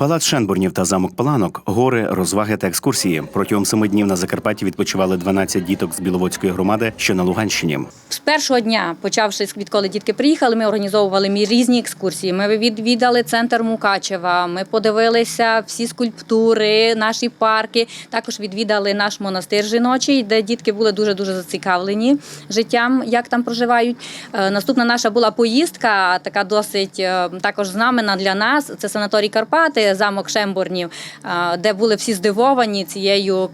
Палац Шенбурнів та замок Паланок, гори, розваги та екскурсії. Протягом семи днів на Закарпатті відпочивали 12 діток з Біловодської громади, що на Луганщині. З першого дня, почавши відколи дітки приїхали, ми організовували мі- різні екскурсії. Ми відвідали центр Мукачева. Ми подивилися всі скульптури, наші парки. Також відвідали наш монастир жіночий, де дітки були дуже дуже зацікавлені життям, як там проживають. Е, Наступна наша була поїздка, така досить е, також знамена для нас. Це санаторій Карпати, замок Шембурнів, е, де були всі здивовані цією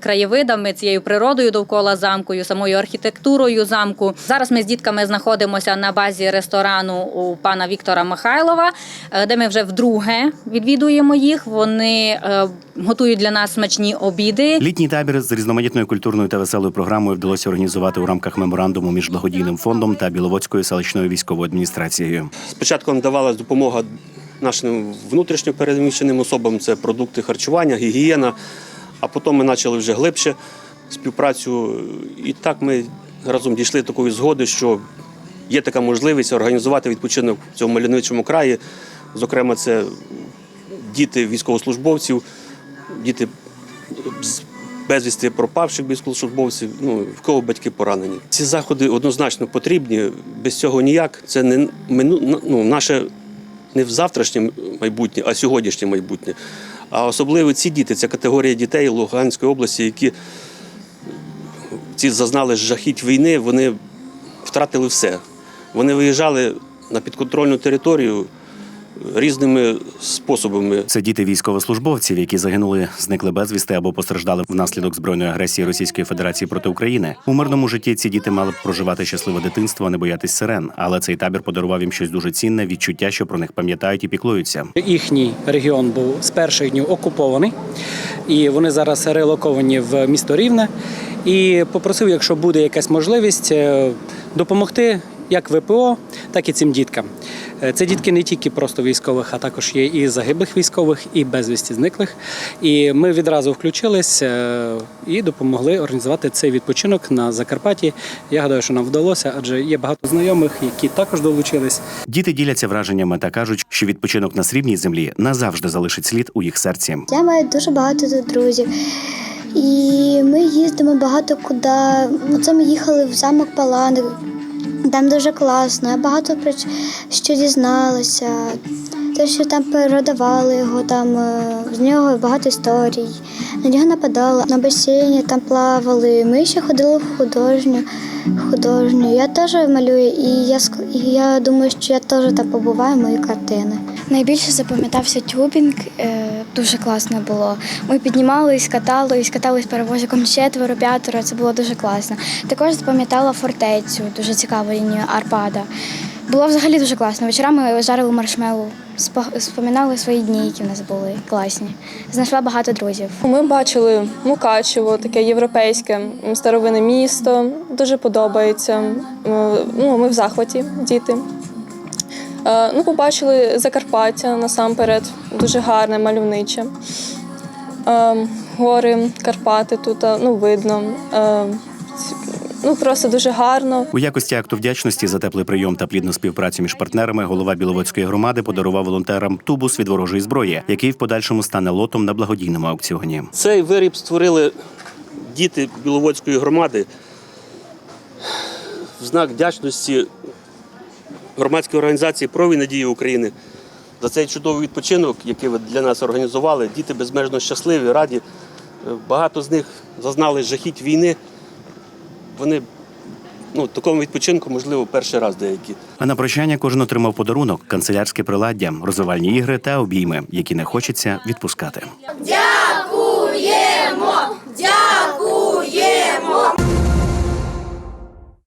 краєвидами, цією природою довкола замкою, самою архітектурою замку. Зараз ми з дітками знаходимося на базі ресторану у пана Віктора Михайлова, е, де ми вже вдруге відвідуємо їх. Вони е, готують для нас смачні обіди. Літній табір з різноманітною культурною та веселою програмою вдалося організувати у рамках меморандуму між благодійним фондом та Біловодською селищною військовою адміністрацією. Спочатку надавалась допомога нашим внутрішньо переміщеним особам, це продукти харчування, гігієна. А потім ми почали вже глибше співпрацю. І так ми разом дійшли до такої згоди, що є така можливість організувати відпочинок в цьому мальовничому краї. Зокрема, це діти військовослужбовців, діти з безвісти пропавших військовослужбовців, ну, в кого батьки поранені. Ці заходи однозначно потрібні. Без цього ніяк. Це не ну, наше не в завтрашнє майбутнє, а сьогоднішнє майбутнє. А особливо ці діти, ця категорія дітей Луганської області, які ці зазнали жахіть війни, вони втратили все. Вони виїжджали на підконтрольну територію різними способами. Це діти військовослужбовців, які загинули, зникли безвісти або постраждали внаслідок збройної агресії Російської Федерації проти України. У мирному житті ці діти мали б проживати щасливе дитинство, а не боятись сирен. Але цей табір подарував їм щось дуже цінне, відчуття, що про них пам'ятають і піклуються. Їхній регіон був з перших днів окупований, і вони зараз релоковані в місто Рівне. І попросив, якщо буде якась можливість, е, допомогти як ВПО, так і цим діткам. Е, Це дітки не тільки просто військових, а також є і загиблих військових, і безвісті зниклих. І ми відразу включились е, і допомогли організувати цей відпочинок на Закарпатті. Я гадаю, що нам вдалося, адже є багато знайомих, які також долучились. Діти діляться враженнями та кажуть, що відпочинок на срібній землі назавжди залишить слід у їх серці. Я маю дуже багато друзів. І ми їздимо багато куди. Оце ми їхали в замок Палани. Там дуже класно. Я багато про що дізналася. Те, що там передавали його, там е, з нього багато історій. На нього нападали, на басейні там плавали. Ми ще ходили в художню. художню. Я теж малюю, і я, і я думаю, що я теж там побуваю мої картини. Найбільше запам'ятався тюбінг, е, дуже класно було. Ми піднімались, катались, катались перевозиком четверо, п'ятеро, це було дуже класно. Також запам'ятала фортецю, дуже цікаву лінію Арпада. Було взагалі дуже класно. Вечорами жарили маршмелу, спо- споминали свої дні, які в нас були класні. Знайшла багато друзів. Ми бачили Мукачево, таке європейське старовинне місто. Дуже подобається. Ну, ми в захваті, діти. Е, Ну, побачили Закарпаття насамперед, дуже гарне, мальовниче. Е, Гори, Карпати тут е, ну, видно. Ну, просто дуже гарно. У якості акту вдячності за теплий прийом та плідну співпрацю між партнерами голова Біловодської громади подарував волонтерам тубус від ворожої зброї, який в подальшому стане лотом на благодійному аукціоні. Цей виріб створили діти Біловодської громади в знак вдячності громадської організації «Прові надії України за цей чудовий відпочинок, який ви для нас організували. Діти безмежно щасливі, раді. Е, Багато з них зазнали жахіть війни. Вони ну, такому відпочинку, можливо, перший раз деякі. А на прощання кожен отримав подарунок, канцелярське приладдя, розвивальні ігри та обійми, які не хочеться відпускати. Дякуємо